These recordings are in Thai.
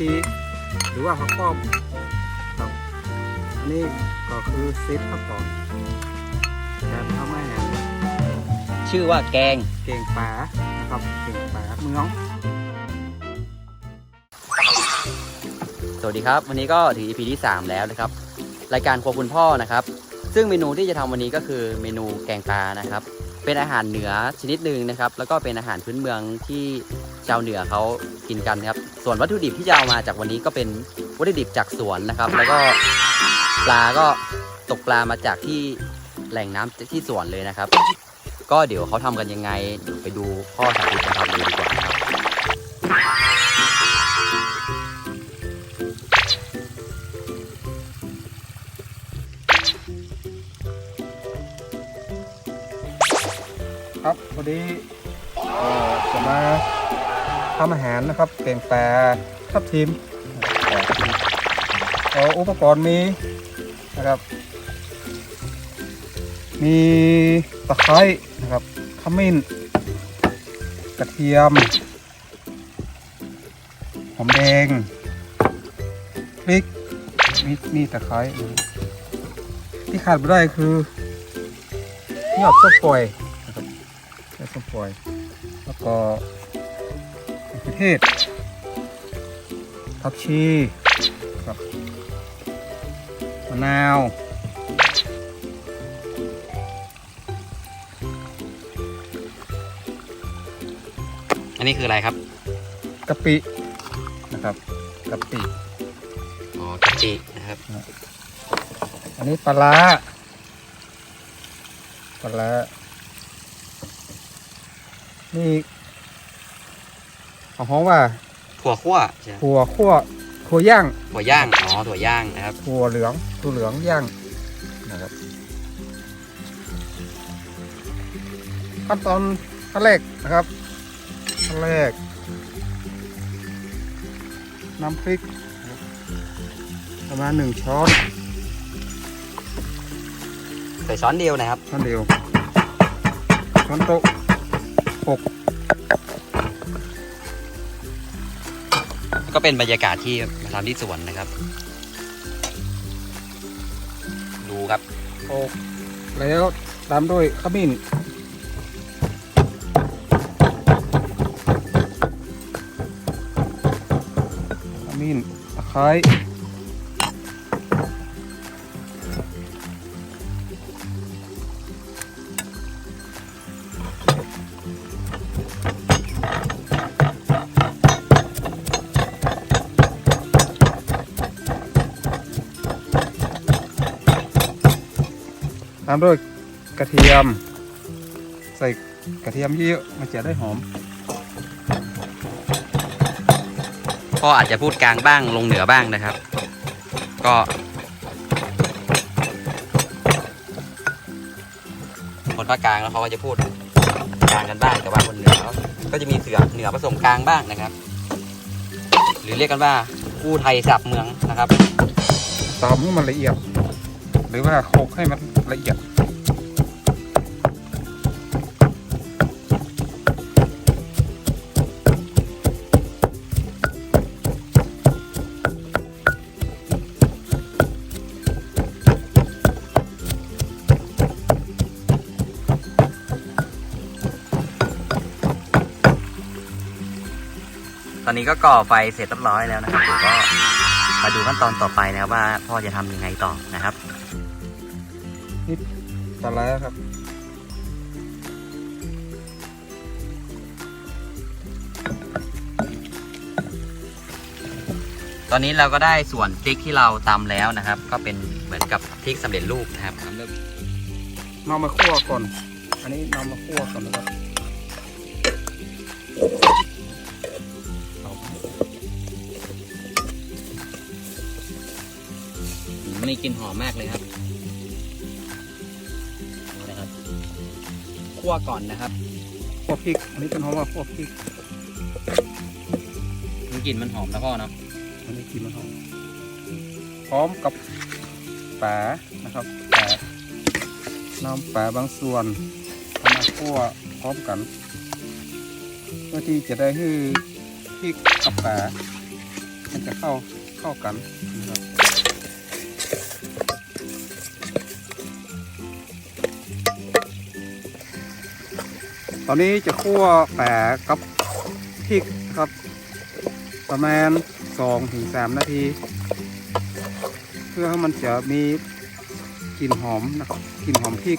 ชีหรือว่าผักป้อมครับอันนี้ก็คือซิปครับตอนการทำอาหารชื่อว่าแกงเก่งป่านะครับเก่งป่าเมืองสวัสดีครับ วันนี้ก็ถึง EP ที่ 3 แล้วนะครับ รายการครัวคุณพ่อนะครับ ซึ่งเมนูที่จะทำวันนี้ก็คือเมนูแกงปลานะครับ เป็นอาหารเหนือชนิดหนึ่งนะครับ แล้วก็เป็นอาหารพื้นเมืองที่ชาวเหนือเขากินกันครับ ส่วนวัตถุดิบที่จะเอามาจากวันนี้ก็เป็นวัตถุดิบจากสวนนะครับ แล้วก็ปลาก็ตกปลามาจากที่แหล่งน้ำที่สวนเลยนะครับ ก็เดี๋ยวเขาทำกันยังไงเดี๋ยวไปดูพ่อสาธิตกันทำเลยดีกว่าครับครับวันนี้จะมา ทำอาหารนะครับเก่งป่าทับทิมเอ่ออุปกรณ์มีนะครับ มีตะไคร้นะครับขมิ้นกระเทียมหอมแดงพริกมีมีตะไคร้ที่ขาดไม่ได้คือยอดส้มปล่อยนะครับยอดส้มปล่อย แล้วก็ เขือเทศผักชีครับมะนาว อันนี้คืออะไรครับกะปินะครับกะปิอ๋อกะปินะครับ อันนี้ปลาร้าปลาร้านี่ ของเขาว่าถั่วคั่วใช่ไหมถั่วคั่วถั่วย่างถั่วย่างอ๋อถั่วย่างนะครับถั่วเหลืองถั่วเหลืองย่างนะครับขั้นตอนขั้นแรกนะครับขั้นแรก น้ำพริกนะครับประมาณหนึ่งช้อนใส่ช้อนเดียวนะครับช้อนเดียวช้อนโต๊ะหก ก็เป็นบรรยากาศที่มาทำที่สวนนะครับ ดูครับโอ้แล้วตามด้วยขมิ้นขมิ้นตะไคร้ามด้วยกระเทียม ใส่กระเทียมเยอะๆมันจะได้หอม พ่ออาจจะพูดกลางบ้างลงเหนือบ้างนะครับ ก็คนภาคกลางแล้วเขาก็จะพูดกลางกันบ้างแต่ว่าคนเหนือเขาก็จะมีเสือเหนือผสมกลางบ้างนะครับ หรือเรียกกันว่ากู้ไทยสับเมืองนะครับตำให้มันละเอียด หรือว่าโขลกให้มัน ละเอียดตอนนี้ก็ก่อไฟเสร็จเรียบร้อยแล้วนะครับเดี๋ยวก็มาดูขั้นตอนต่อไปนะครับว่าพ่อจะทำยังไงต่อนะครับ ปลาร้าครับ ตอนนี้เราก็ได้ส่วนพริกที่เราตำแล้วนะครับ ก็เป็นเหมือนกับพริกสำเร็จรูปนะครับนำมาคั่วก่อน อันนี้นำมาคั่วก่อนนะครับเอามันนี่กลิ่นหอมมากเลยครับ คั่วก่อนนะครับคั่วพริก อันนี้เป็นหอมว่าคั่วพริกมันกลิ่นมันหอมแล้วพ่อเนาะอันนี้กินมันหอม พร้อมกับปลานะครับปลาน้ำปลาบางส่วนเอามาคั่วพร้อมกันเพื่อที่จะได้ให้พริกกับปลามันจะเข้าเข้ากันนะครับ ตอนนี้จะคั่วแปะกับพริกครับ ประมาณ2ถึง3นาที เพื่อให้มันจะมีกลิ่นหอมนะครับกลิ่นหอมพริก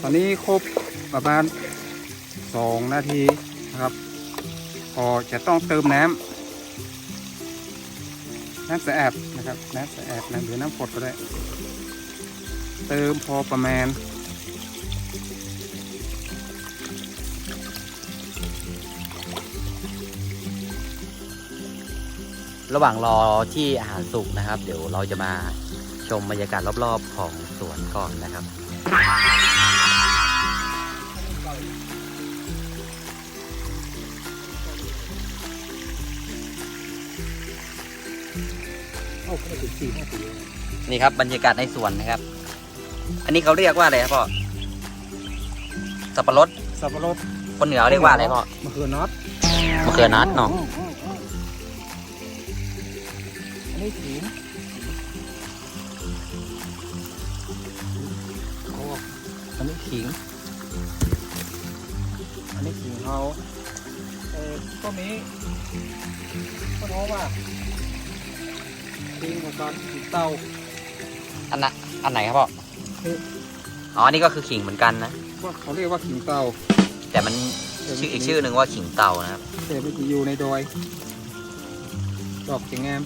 ตอนนี้ครบประมาณ2นาทีนะครับพอจะต้องเติมน้ำน้ำสะอาดนะครับน้ำสะอาดน้ำหรือน้ำกรดก็ได้ เติมพอประมาณ ระหว่างรอที่อาหารสุกนะครับ เดี๋ยวเราจะมาชมบรรยากาศรอบๆของสวนก่อนนะครับเข้าไปถึงสี่นาทีนี่ครับบรรยากาศในสวนนะครับ อันนี้เขาเรียกว่าอะไรครับพ่อ สับปะรด สับปะรด คนเหนือเรียกว่าอะไรพ่อมะเขือน็อตมะเขือนัดเนาะ อันนี้ขิงโอ้อันนี้ขิง อันนี้ขิงเขาเออต้นนี้ก็เพราะว่าขิงกับการขิงเตาอันน่ะอันไหนครับพ่อเอ๊ะอ๋ออันนี้ก็คือขิงเหมือนกันนะ ว่าเขาเรียกว่าขิงเตา แต่มันชื่ออีกชื่อหนึ่งว่าขิงเต่านะครับ แต่มันจะอยู่ในดอยดอกจะงาม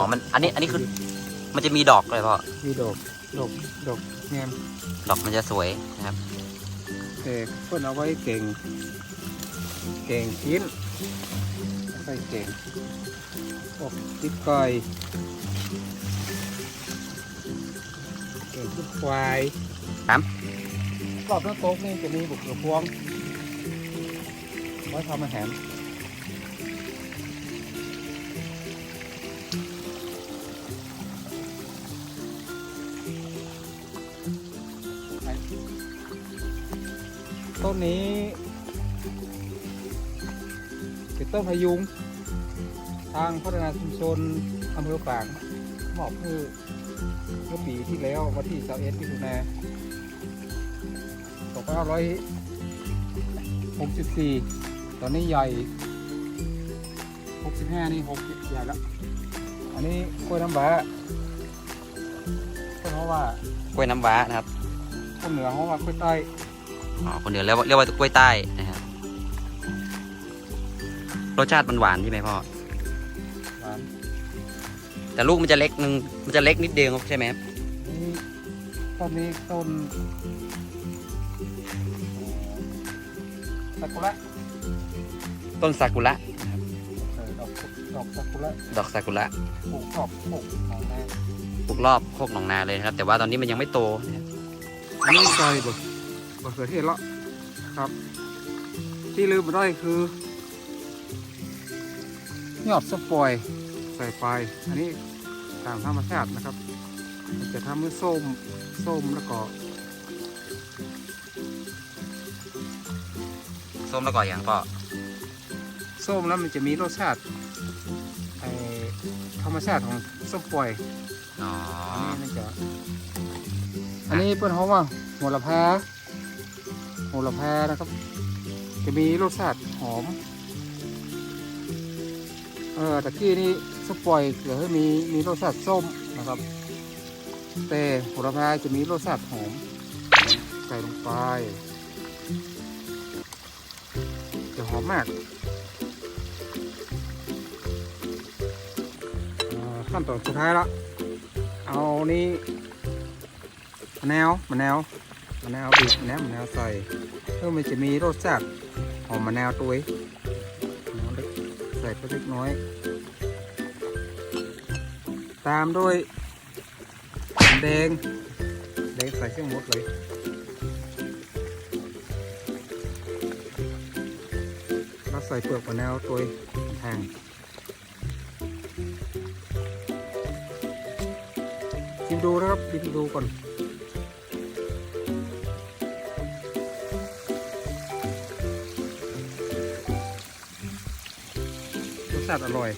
อ๋อมันอันนี้อันนี้คือมันจะมีดอกเลยพ่อมีดอกดอกดอกงามดอกมันจะสวยนะครับแต่เพื่อนเอาไว้เก่ง เก่งชิ้นใส่เก่งพวกติ๊กไก่เก่งทุกควายครับรอบหน้าโต๊ะนี่จะมีบุกเขือพวงไว้ทำอาหาร ต้นนี้เป็นต้นพะยุง ทางพัฒนาชุมชนอำเภอฝางมอบคือเมื่อปีที่แล้ววันที่21มิถุนา2564ตอนนี้ใหญ่65นี่60ใหญ่แล้ว อันนี้กล้วยน้ำว้าก็เพราะว่ากล้วยน้ำว้านะครับคนเหนือเขาว่ากล้วยใต้ อ๋อคนเหนือเรียกว่าเรียกว่ากล้วยใต้นะครับรสชาติมันหวานใช่ไหมพ่อหวานแต่ลูกมันจะเล็กนึงมันจะเล็กนิดเดียวใช่ไหมครับนี่ต้นนี้ต้นซากุระต้นซากุระเออดอกดอกซากุระดอกซากุระปลูกขอบปลูกของแม่ปลูกรอบโคกหนองนาเลยนะครับ แต่ว่าตอนนี้มันยังไม่โตนะครับอันนี้ซอยบะ บะเขือเทศละครับ ที่ลืมไม่ได้คือยอดสปอยใส่ไปอันนี้ตามธรรมชาตินะครับมันจะทำให้ส้มส้มแล้วก็ส้มแล้วก็อย่างพ่อส้มแล้วมันจะมีรสชาติไอธรรมชาติของส้มปล่อยอ๋ออันนี้มันจะอันนี้เปิ้นเขาว่าหัวละพา โหัวละพานะครับ จะมีรสชาติหอม เออตะกี้นี่สปอยเหลือให้มีมีรสชาติส้มนะครับ แต่โหัวละพาจะมีรสชาติหอมใส่ลงไปจะหอมมากขั้นตอนสุดท้ายละเอานี่มะนาวมะนาว มะนาวบีบนะมะนาวใส่เพื่อมันจะมีรสชาติหอมมะนาวตัวมะนาวเล็กใส่ไปเล็กน้อย ตามด้วยแดงแดงใส่เครื่องหมดเลยแล้วใส่เปลือกมะนาวตัวแทงชิมดูนะครับชิมดูก่อน ชาติอร่อย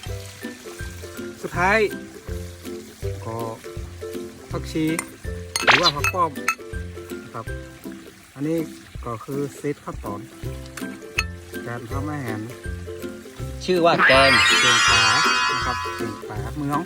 สุดท้าย ก็ผักชีหรือว่าผักป้อมนะครับ อันนี้ก็คือเซตขั้นตอน การทำอาหารชื่อว่าแกงเชียงปลานะครับเชียงปลาเมือง